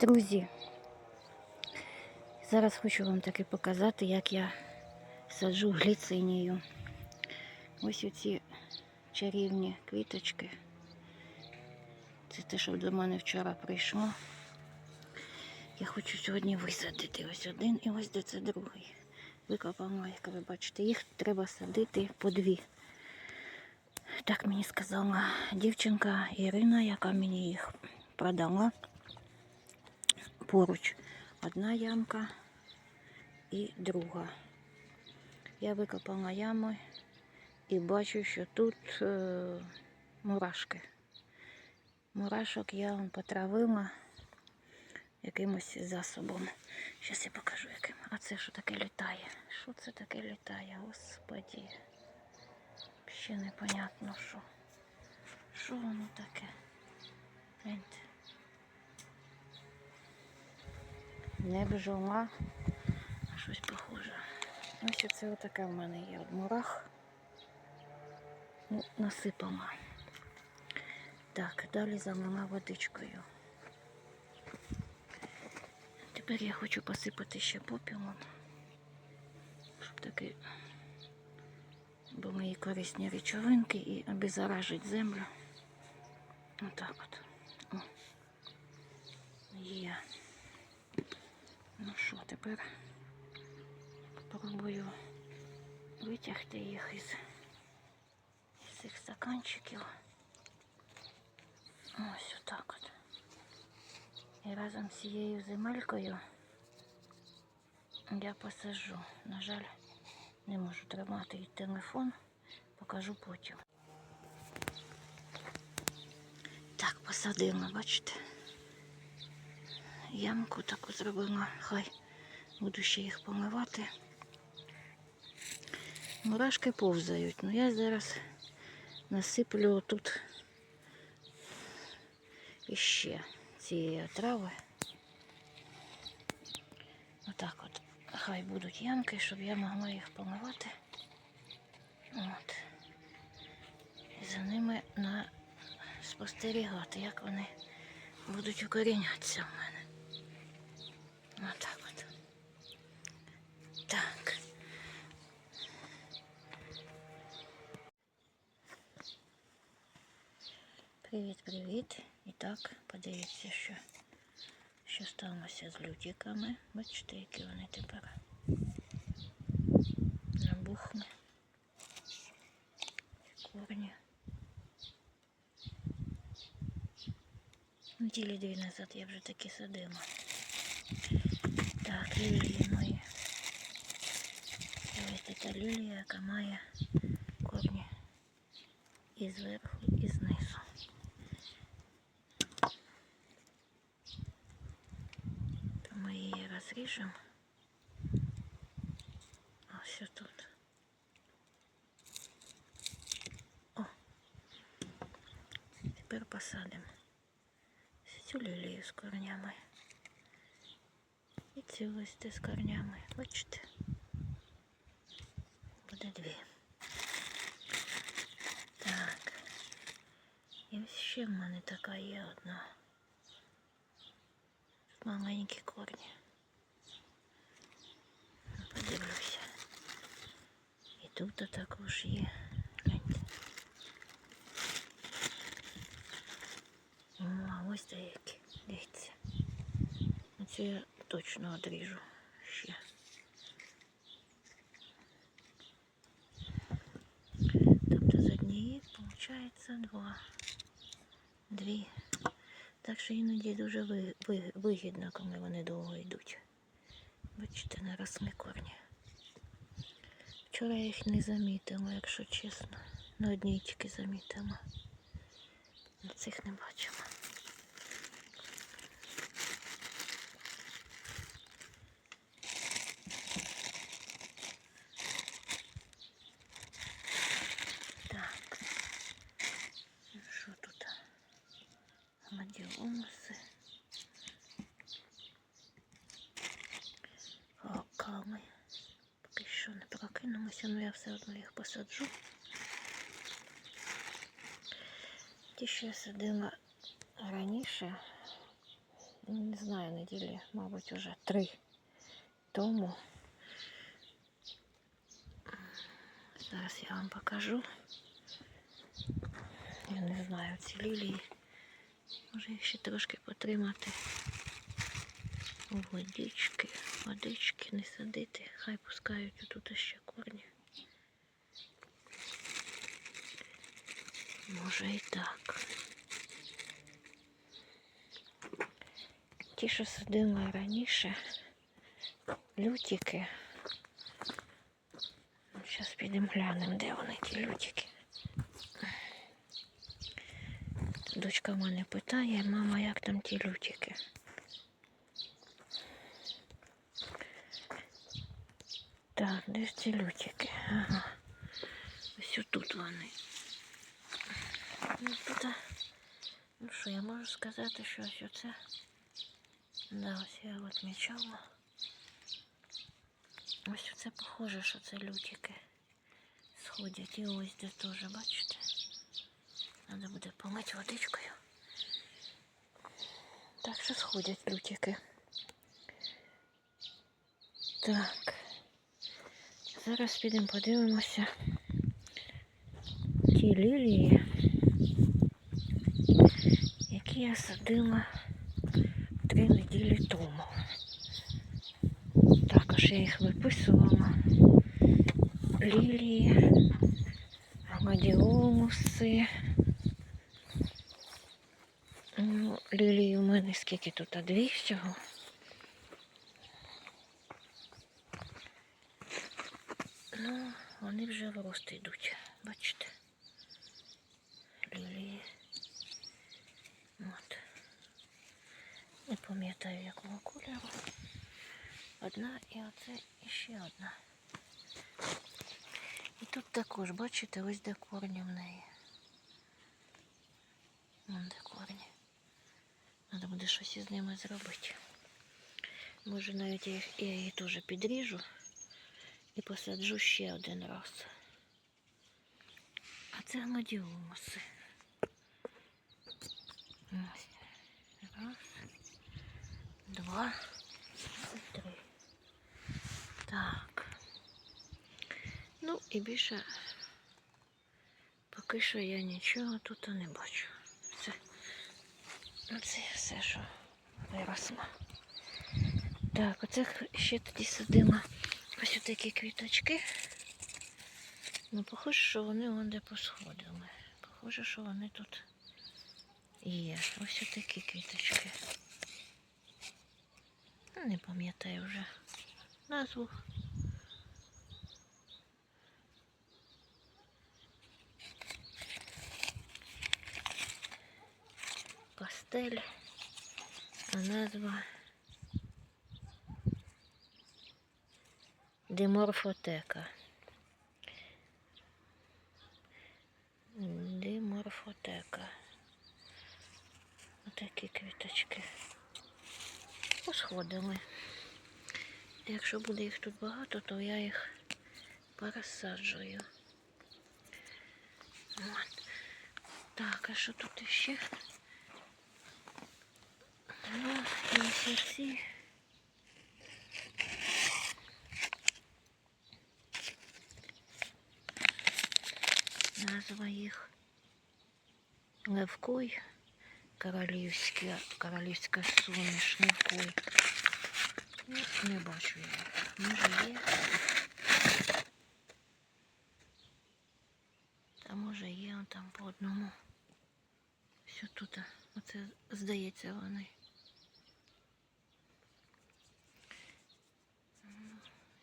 Друзі, зараз хочу вам таки показати, як я саджу гліцинію. Ось оці чарівні квіточки. Це те, що до мене вчора прийшло. Я хочу сьогодні висадити ось один і ось де це другий. Викопала, як ви бачите, їх треба садити по дві. Так мені сказала дівчинка Ірина, яка мені їх продала. Поруч одна ямка і друга. Я викопала яму і бачу, що тут е, мурашки. Мурашок я вам потравила якимось засобом. Зараз я покажу яким. А це що таке літає? Що це таке літає? Господі. Ще непонятно що. Що воно таке? Гляньте. Не бджола, щось похоже. Ось це отаке в мене є от мурах. Ну, насипала. Так, далі залила водичкою. Тепер я хочу посипати ще попілом, щоб таки, бо мої корисні речовинки і обеззаражить землю. Отак от. О. Є. Ну що, тепер спробую витягти їх із, цих стаканчиків. Ось отак от. І разом з цією земелькою я посажу. На жаль, не можу тримати і телефон, покажу потім. Так, посадила, бачите? Ямку таку зробила, хай буду ще їх помивати. Мурашки повзають, ну я зараз насиплю тут іще цієї трави. Отак от. Хай будуть ямки, щоб я могла їх помивати. От. І за ними на спостерігати, як вони будуть укорінятися в мене. Привіт, привіт. І так, подивіться, що, що сталося з лютиками. Бачите, які вони тепер набухли. Корні. Неділі дві назад я вже такі садила. Так, лілії мої. І ось ця лілія, яка має корні і зверху, ми її розріжемо. Ось тут. О. Тепер посадимо цю лілію з корнями. І цю ось те з корнями. Бачите? Буде дві. Так. І ось ще в мене така є одна. Тут маленькі корні. Подивлюся. І тут також є. А ось деякі. Дивіться. Оце я точно одріжу ще. Тобто з однієї виходить два. Дві. Так що іноді дуже ви- ви- вигідно, коли вони довго йдуть. Бачите, наросли корні. Вчора я їх не замітила, якщо чесно. На одній тільки замітила. На цих не бачила. Так. Що тут? Гладіолуси. прокинулося, але я все одно їх посаджу. Ті, що я садила раніше, не знаю, неділі, мабуть, уже три тому. Зараз я вам покажу. Я не знаю, ці лілії. Може їх ще трошки потримати. Водички, водички не садити. Хай пускають отут ще корні. Може і так. Ті, що садила раніше, лютики. Зараз підемо глянемо, де вони ті лютики. Дочка в мене питає, мама, як там ті лютики? Так, де ж ці лютики? Ага. Ось тут вони. Ну, ну що, я можу сказати, що ось оце. Да, ось я відмічала. Ось це похоже, що це лютики сходять. І ось де теж, бачите? Треба буде помити водичкою. Так що сходять лютики. Так. Зараз підемо подивимося ті лілії, які я садила три неділі тому. Також я їх виписувала. Лілії, гладіолуси. Ну, лілії у мене скільки тут а дві всього. Ну, вони вже в рост йдуть, бачите. Лілії. От. Не пам'ятаю якого кольору. Одна і оце іще одна. І тут також, бачите, ось де корні в неї. Вон де корні. Треба буде щось із ними зробити. Може навіть я, їх- я її теж підріжу і посаджу ще один раз. А це гладіолуси. Раз, два, три. Так. Ну і більше поки що я нічого тут не бачу. Все. Оце все, що виросло. Так, оце ще тоді садила ось такі квіточки. Ну, похоже, що вони вон де посходили. Похоже, що вони тут є. Ось такі квіточки. Не пам'ятаю вже назву. Пастель, а назва Диморфотека. Диморфотека. Отакі квіточки. Посходили. Якщо буде їх тут багато, то я їх пересаджую. От. Так, а що тут ще? Ну, і ось ці. Назва їх Левкой, королівська, королівська суміш. Ну, не бачу я. Може є. Та може є он там по одному. Все тут. Оце здається вони.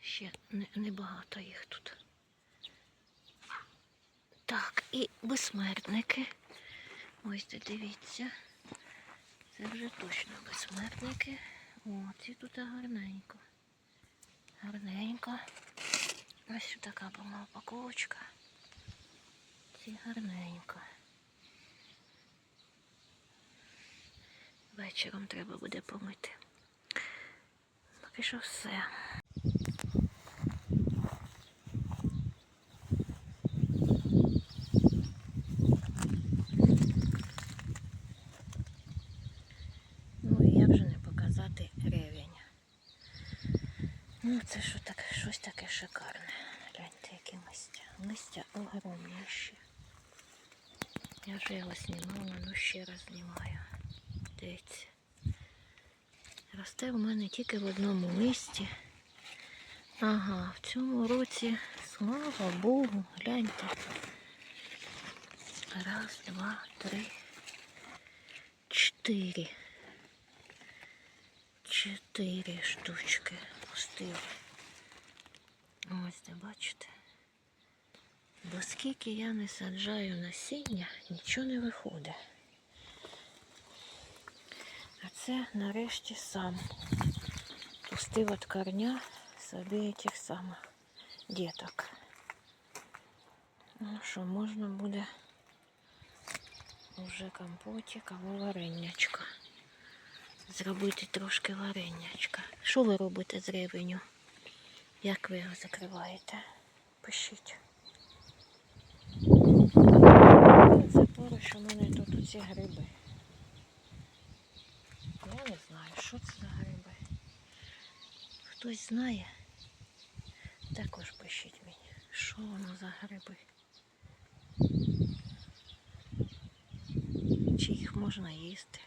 Ще не- небагато їх тут. Так, і безсмертники. Ось дивіться. Це вже точно безсмертники. О, ці тут гарненько. Гарненько. Ось така була упаковочка. Ці гарненько. Вечором треба буде помити. Поки що все. Ну і я вже не Ну, це що таке, щось таке шикарне. Гляньте, які листя. Листя огромніші. Я вже його знімала, ну ще раз знімаю. Дивіться. Росте в мене тільки в одному місці. Ага, в цьому році, слава Богу, гляньте. Раз, два, три, чотири. Чотири штучки пустили. Ось де бачите. Бо скільки я не саджаю насіння, нічого не виходить. А це нарешті сам пустив від корня собі тих самих діток. Ну що, можна буде вже компотик або варенячка. Зробити трошки варенячка. Що ви робите з ревеню? Як ви його закриваєте? Пишіть. Це поруч у мене тут оці гриби. Я не знаю, що це за гриби. Хтось знає? Також пишіть мені, що воно за гриби. Чи їх можна їсти?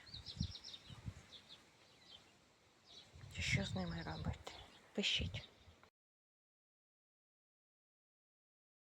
Чи що з ними робити? Пишіть.